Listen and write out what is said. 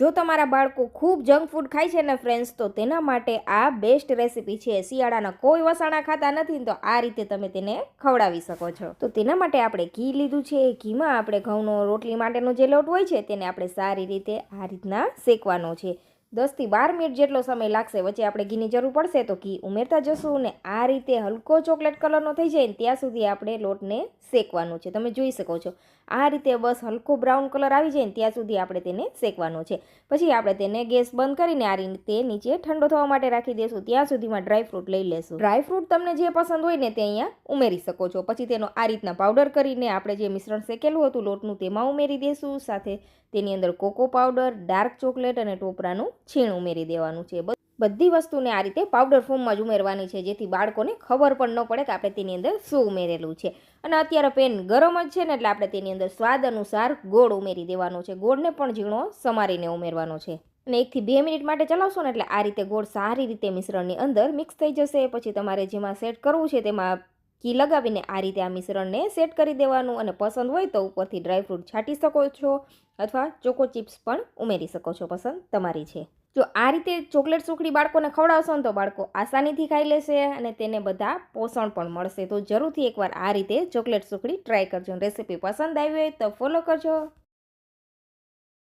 જો તમારા બાળકો ખૂબ જંક ફૂડ ખાય છે ને ફ્રેન્ડ્સ તો તેના માટે આ બેસ્ટ રેસીપી છે. શિયાળાના કોઈ વસાણા ખાતા નથી તો આ રીતે તમે તેને ખવડાવી શકો છો. તો તેના માટે આપણે ઘી લીધું છે. ઘીમાં આપણે ઘઉંનો રોટલી માટેનો જે લોટ હોય છે, તેને આપણે સારી રીતે આ રીતના શેકવાનો છે. દસથી બાર મિનિટ જેટલો સમય લાગશે. વચ્ચે આપણે ઘીની જરૂર પડશે તો ઘી ઉમેરતા જશું ને આ રીતે હલકો ચોકલેટ કલરનો થઈ જાય ને ત્યાં સુધી આપણે લોટને શેકવાનું છે. તમે જોઈ શકો છો. આ રીતે બસ હલકો બ્રાઉન કલર આવી જાય ને ત્યાં સુધી આપણે તેને શેકવાનો છે. પછી આપણે તેને ગેસ બંધ કરીને આ રીતે નીચે ઠંડો થવા માટે રાખી દઈશું. ત્યાં સુધીમાં ડ્રાયફ્રૂટ લઈ લેશું. ડ્રાયફ્રૂટ તમને જે પસંદ હોય ને તે અહીંયા ઉમેરી શકો છો. પછી તેનો આ રીતના પાવડર કરીને આપણે જે મિશ્રણ શેકેલું હતું લોટનું તેમાં ઉમેરી દઈશું સાથે તેની અંદર કોકો પાવડર, ડાર્ક ચોકલેટ અને ટોપરાનું છીણ ઉમેરી દેવાનું છે. બધી વસ્તુને આ રીતે પાવડર ફોર્મમાં જ ઉમેરવાની છે, જેથી બાળકોને ખબર પણ ન પડે કે આપણે તેની અંદર શું ઉમેરેલું છે. અને અત્યારે પેન ગરમ જ છે ને એટલે આપણે તેની અંદર સ્વાદ અનુસાર ગોળ ઉમેરી દેવાનો છે. ગોળને પણ ઝીણો સમારીને ઉમેરવાનો છે. અને એકથી બે મિનિટ માટે ચલાવશો ને એટલે આ રીતે ગોળ સારી રીતે મિશ્રણની અંદર મિક્સ થઈ જશે. પછી તમારે જેમાં સેટ કરવું છે તેમાં ઘી લગાવીને આ રીતે આ મિશ્રણને સેટ કરી દેવાનું અને પસંદ હોય તો ઉપરથી ડ્રાયફ્રૂટ છાંટી શકો છો અથવા ચોકો ચિપ્સ પણ ઉમેરી શકો છો. પસંદ તમારી છે. જો આ રીતે ચોકલેટ સુખડી બાળકોને ખવડાવશો ને તો બાળકો આસાનીથી ખાઈ લેશે અને તેને બધા પોષણ પણ મળશે. તો જરૂરથી એકવાર આ રીતે ચોકલેટ સુખડી ટ્રાય કરજો. રેસીપી પસંદ આવી હોય તો ફોલો કરજો.